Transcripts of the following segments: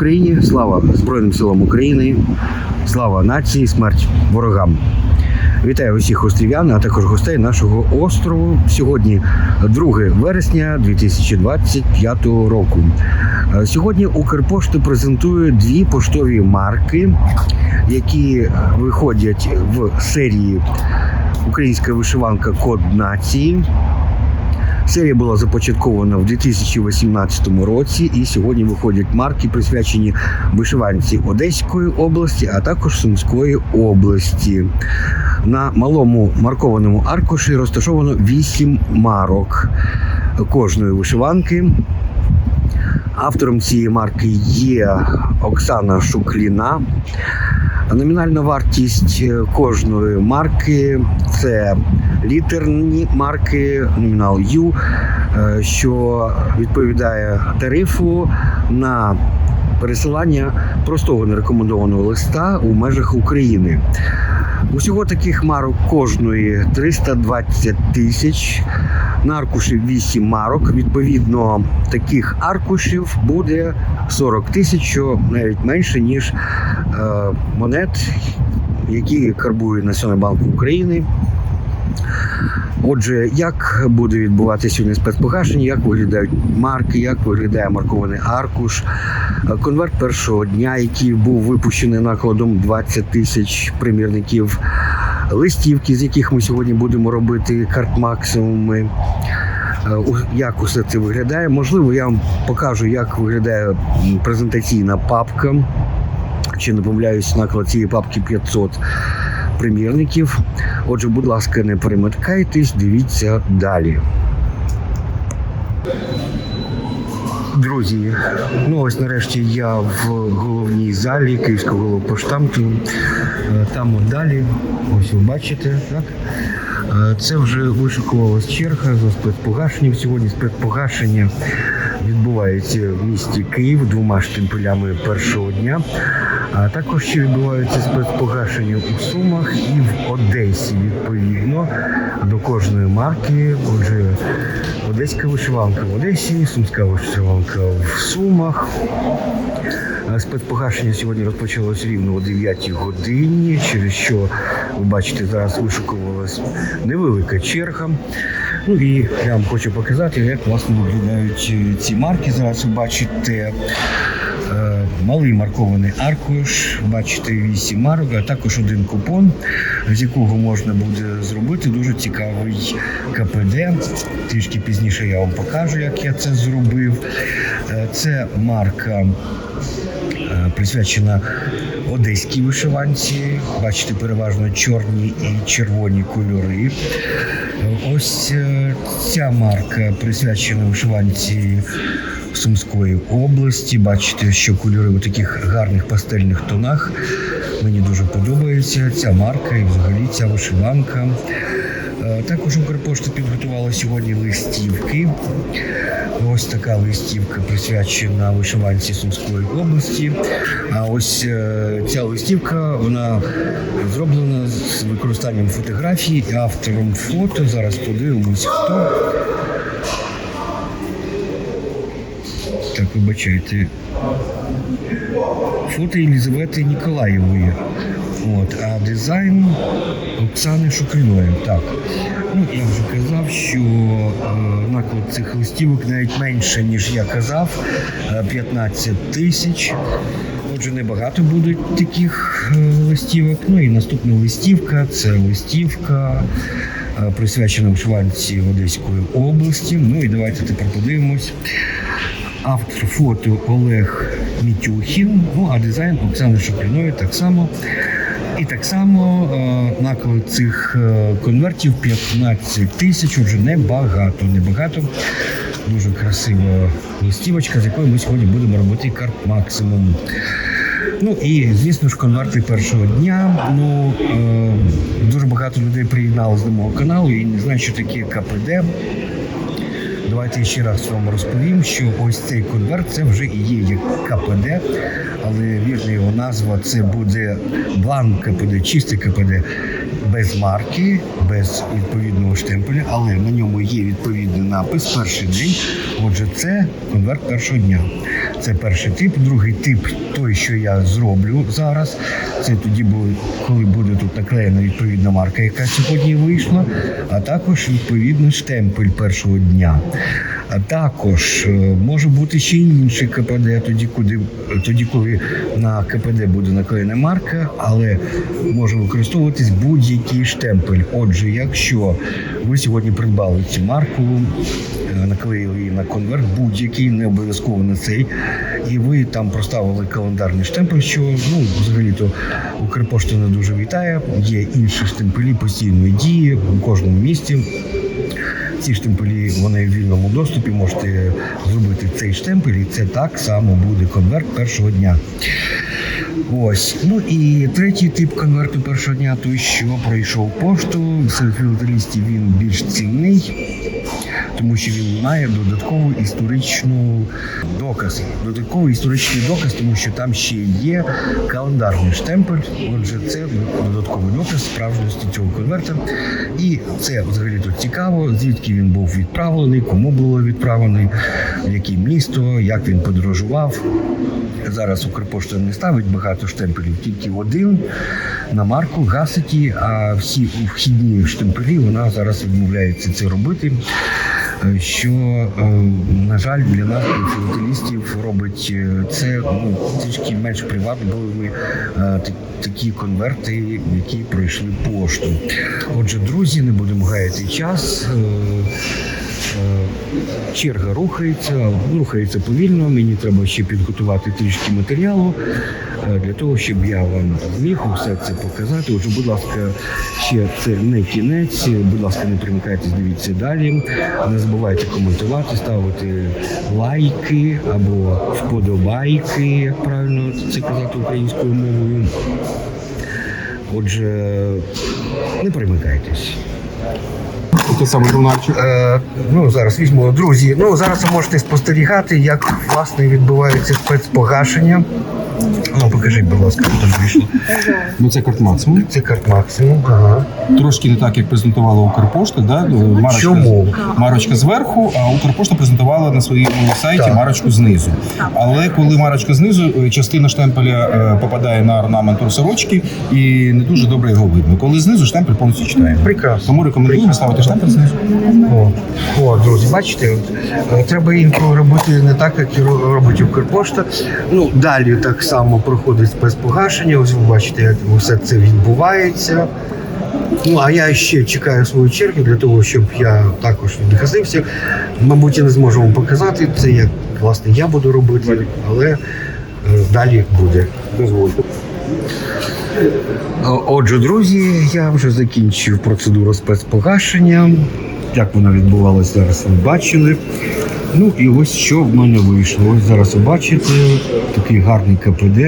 Україні, слава Збройним силам України, слава нації, смерть ворогам. Вітаю усіх острів'ян, а також гостей нашого острову. Сьогодні 2 вересня 2025 року. Е, Сьогодні Укрпошта презентує дві поштові марки, які виходять в серії Українська вишиванка Код нації. Серія була започаткована в 2018 році, і сьогодні виходять марки, присвячені вишиванці Одеської області, а також Сумської області. На малому маркованому аркуші розташовано 8 марок кожної вишиванки. Автором цієї марки є Оксана Шукліна. Номінальна вартість е, кожної марки це літерні марки, номінал U, е, що відповідає тарифу на пересилання простого нерекомендованого листа у межах України. Усього таких марок кожної 320 тисяч. На аркуші 8 марок. Відповідно, таких аркушів буде 40 тисяч, що навіть менше, ніж е, монет, які карбує Національний банк України. Отже, як буде відбуватися сьогодні спецпогашення, як виглядають марки, як виглядає маркований аркуш, конверт першого дня, який був випущений накладом 20 тисяч примірників, листівки, з яких ми сьогодні будемо робити карт максимуми. Е, Як усе це виглядає? Можливо, я вам покажу, як виглядає презентаційна папка. Чи не помиляюсь, наклад цієї папки 500 примірників. Отже, будь ласка, не перемикайтесь, дивіться далі. Друзі, ну ось нарешті я в головній залі Київського головпоштамту. Е, Там далі, ось ви бачите, так? Е, Це вже вишикувалась черга за спецпогашенням. Сьогодні спецпогашення відбувається в місті Київ двома штемпелями першого дня. А також ще відбуваються спецпогашення у Сумах і в Одесі відповідно до кожної марки. Отже, одеська вишиванка в Одесі, сумська вишиванка в Сумах. Спецпогашення сьогодні розпочалось рівно о 9 годині, через що ви бачите, зараз вишукувалась невелика черга. Ну і я вам хочу показати, як власне виглядають е, ці марки. Зараз ви бачите е, малий маркований аркуш, бачите 8 марок, а також один купон, з якого можна буде зробити дуже цікавий КПД. Трішки пізніше я вам покажу, як я це зробив. Е, Це марка присвячена одеській вишиванці. Бачите, переважно чорні і червоні кольори. Е, Ось е, ця марка присвячена вишиванці Сумської області. Бачите, що кольори у таких гарних пастельних тонах. Мені дуже подобається ця марка і взагалі ця вишиванка. Е, Також Укрпошта підготувала сьогодні листівки. Ось така листівка присвячена вишиванці Сумської області. А ось е, ця листівка вона зроблена з використанням фотографії і автором фото. Зараз подивимось, хто. Так, вибачайте. Фото Єлізавети Ніколаєвої. От, а дизайн Оксани Шукриної. Так. Ну, я вже казав, що е, наклад цих листівок навіть менше, ніж я казав, е, 15 тисяч. Отже, небагато будуть таких е, листівок. Ну і наступна листівка це листівка, е, присвячена вишиванці Одеської області. Ну і давайте тепер подивимось. Автор фото Олег Мітюхін, ну а дизайн Оксани Шукриної так само. І так само е, наклад цих е, конвертів 15 тисяч, вже небагато, небагато. Дуже красива листівочка, з якою ми сьогодні будемо робити карт максимум. Ну і звісно ж, конверти першого дня. Ну е, дуже багато людей приєдналися до мого каналу і не знають, що таке КПД. Давайте ще раз вам розповім, що ось цей конверт це вже є як КПД, але вірна його назва це буде бланк КПД, чистий КПД. Без марки, без відповідного штемпеля, але на ньому є відповідний напис перший день. Отже, це конверт першого дня. Це перший тип. Другий тип, той, що я зроблю зараз. Це тоді коли буде тут наклеєна відповідна марка, яка сьогодні вийшла, а також відповідний штемпель першого дня. А також е, може бути ще інший КПД, тоді, куди, тоді, коли на КПД буде наклеєна марка, але може використовуватись будь-який штемпель. Отже, якщо ви сьогодні придбали цю марку, е, наклеїли її на конверт, будь-який, не обов'язково на цей, і ви там проставили календарний штемпель, що ну взагалі-то Укрпошта не дуже вітає. Є інші штемпелі постійної дії у кожному місті. Ці штемпелі вони в вільному доступі. Можете зробити цей штемпель, і це так само буде конверт першого дня. Ось. Ну і третій тип конверту першого дня той, що пройшов пошту. Серед філателістів він більш цінний, тому що він має додаткову історичну доказ. Додатковий історичний доказ, тому що там ще є календарний штемпель. Отже, це додатковий доказ справжності цього конверта. І це взагалі тут цікаво, звідки він був відправлений, кому було відправлений, в яке місто, як він подорожував. Зараз Укрпошта не ставить багато штемпелів, тільки один на марку гаситі, а всі вхідні штемпелі вона зараз відмовляється це робити. Е, Що, е, на жаль, для нас, філателістів, робить е, це ну, трішки менш привабливими такі конверти, які пройшли пошту. Отже, друзі, не будемо гаяти час. Черга рухається, рухається повільно. Мені треба ще підготувати трішки матеріалу для того, щоб я вам зміг усе це показати. Отже, будь ласка, ще це не кінець. Будь ласка, не примикайтесь, дивіться далі. Не забувайте коментувати, ставити лайки або вподобайки, як правильно це казати українською мовою. Отже, не примикайтесь. Е, ну, зараз візьму, друзі. Ну, зараз ви можете спостерігати, як власне відбувається спецпогашення. Покажіть, будь ласка, що там вийшло. Ну це карт максимум. Це карт максимум. Ага. Трошки не так, як презентувала Укрпошта. Да? Марочка, Чому? Марочка зверху, а Укрпошта презентувала на своєму сайті Так. марочку знизу. Але коли марочка знизу, е, частина штемпеля е, попадає на орнамент сорочки і не дуже добре його видно. Коли знизу штемпель повністю читає. Прекрасно. Тому рекомендуємо ставити штемпель знизу. О, о, друзі, бачите, от, е, треба інколи робити не так, як робить Укрпошта. Ну, далі так само проходить спецпогашення. Ось ви бачите, як все це відбувається. Ну, а я ще чекаю свою чергу для того, щоб я також відгасився. Мабуть, я не зможу вам показати це, як власне я буду робити, але е, далі буде. Дозвольте. Отже, друзі, я вже закінчив процедуру спецпогашення. Як вона відбувалася зараз, ви бачили. Ну і ось що в мене вийшло. Ось зараз ви бачите такий гарний КПД.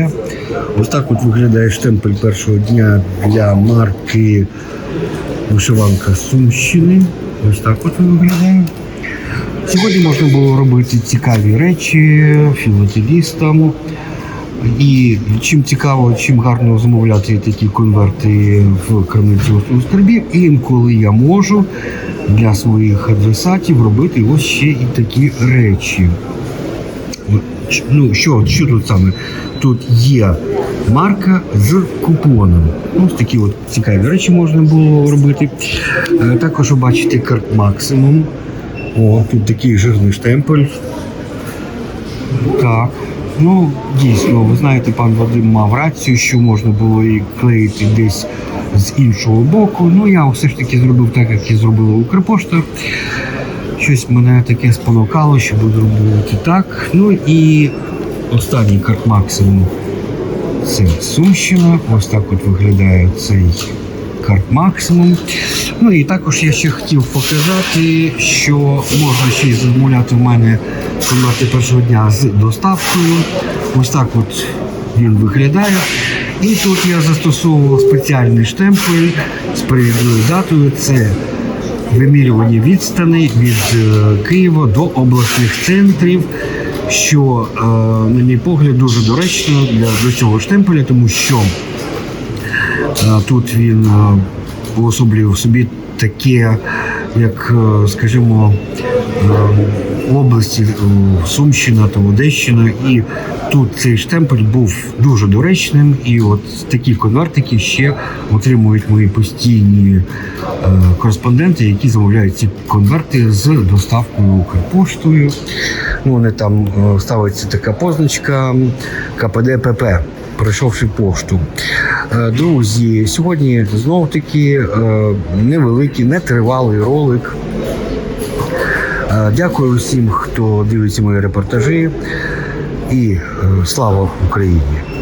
Ось так от виглядає штемпель першого дня для марки Вишиванка Сумщини. Ось так от виглядає. Сьогодні можна було робити цікаві речі філателістам. І чим цікаво, чим гарно замовляти такі конверти в крамниці у скарбі, інколи я можу для своїх адресатів робити ось ще і такі речі. Ну, що, що тут саме? Тут є марка з купоном. Ось такі от цікаві речі можна було робити. Е, Також бачите карт максимум. О, тут такий жирний штемпель. Так. Ну, дійсно, ви знаєте, пан Вадим мав рацію, що можна було і клеїти десь з іншого боку. Ну, я все ж таки зробив так, як і зробила Укрпошта. Щось мене таке спонукало, що буду робити так. Ну і останній карт максимум це Сумщина. Ось так от виглядає цей карт максимум. Ну і також я ще хотів показати, що можна ще й замовляти в мене конверти першого дня з доставкою. Ось так от він виглядає. І тут я застосовував спеціальний штемпель з перевірною датою. Це вимірювання відстаней від е, Києва до обласних центрів, що, е, на мій погляд, дуже доречно для, для цього штемпеля, тому що Е, Тут він уособлює в собі таке, як, скажімо, області е, Сумщина та Одещина. І тут цей штемпель був дуже доречним. І от такі конвертики ще отримують мої постійні е, кореспонденти, які замовляють ці конверти з доставкою Укрпоштою. Ну, вони там е, ставиться така позначка КПД ПП, пройшовши пошту. Друзі, сьогодні знов таки невеликий, нетривалий ролик. Е, Дякую усім, хто дивиться мої репортажі. І е, слава Україні!